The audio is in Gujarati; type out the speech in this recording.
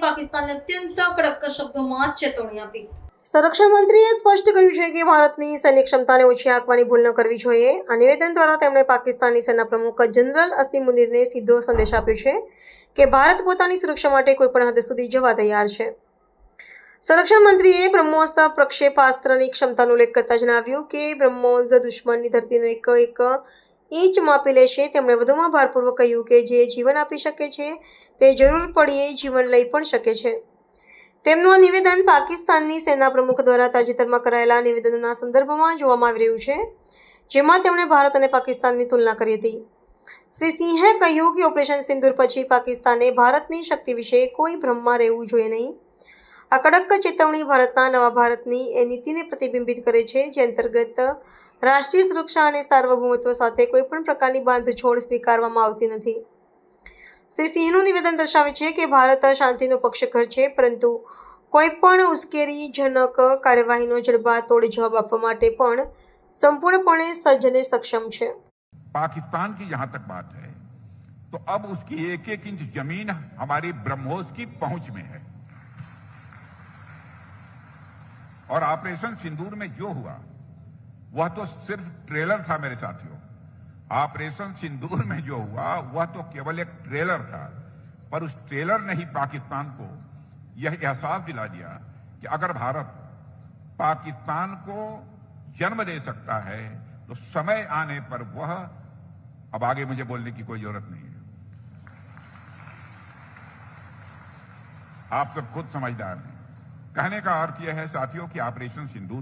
પાકિસ્તાનને અત્યંત કડક શબ્દોમાં ચેતવણી આપી. સંરક્ષણ મંત્રીએ સ્પષ્ટ કર્યું છે કે ભારતની સૈન્ય ક્ષમતાને ઓછી આંકવાની ભૂલ ન કરવી જોઈએ. આ નિવેદન દ્વારા તેમણે પાકિસ્તાની સેના પ્રમુખ જનરલ અસીમ મુનિરને સીધો સંદેશ આપ્યો છે કે ભારત પોતાની સુરક્ષા માટે કોઈપણ હદ સુધી જવા તૈયાર છે. સંરક્ષણ મંત્રીએ બ્રહ્મોસ પ્રક્ષેપાસ્ત્રની ક્ષમતાનો ઉલ્લેખ કરતા જણાવ્યું કે બ્રહ્મોસ દુશ્મનની ધરતીનો એક એક ઇંચ માપી લેશે તેમણે વધુમાં ભારપૂર્વક કહ્યું કે જે જીવન આપી શકે છે, તે જરૂર પડીએ, જીવન લઈ પણ શકે છે. તેમનું આ નિવેદન પાકિસ્તાનની સેના પ્રમુખ દ્વારા તાજેતરમાં કરાયેલા નિવેદનોના સંદર્ભમાં જોવામાં આવી રહ્યું છે, જેમાં તેમણે ભારત અને પાકિસ્તાનની તુલના કરી હતી. શ્રી સિંહે કહ્યું કે ઓપરેશન સિંદુર પછી પાકિસ્તાને ભારતની શક્તિ વિશે કોઈ ભ્રમમાં રહેવું જોઈએ નહીં. આ કડક ચેતવણી ભારતના નવા ભારતની એ નીતિને પ્રતિબિંબિત કરે છે જે અંતર્ગત રાષ્ટ્રીય સુરક્ષા અને સાર્વભૌમત્વ સાથે કોઈપણ પ્રકારની બાંધછોડ સ્વીકારવામાં આવતી નથી શ્રી સિંહનું નિવેદન દર્શાવે છે કે ભારત શાંતિનો પક્ષકર છે પરંતુ કોઈ પણ ઉશ્કેરીજનક કાર્યવાહીનો જડબાતોડ જવાબ આપવા માટે પણ સંપૂર્ણપણે સજ્જ અને સક્ષમ છે पाकिस्तान की जहां तक बात है तो अब उसकी एक एक इंच जमीन हमारी ब्रह्मोस की पहुंच में है और ऑपरेशन सिंदूर में जो हुआ, वह तो सिर्फ़ ट्रेलर था मेरे साथियों। ऑपरेशन सिंदूर में जो हुआ, वह तो केवल एक ट्रेलर था, पर उस ट्रेलर ने ही पाकिस्तान को यह एहसास दिला दिया कि अगर भारत पाकिस्तान को जन्म दे सकता है तो समय आने पर वह अब आगे मुझे बोलने की कोई ज़रूरत नहीं है। आप सब खुद समझदार हैं। कहने का अर्थ यह है साथियों कि ऑपरेशन सिंदूर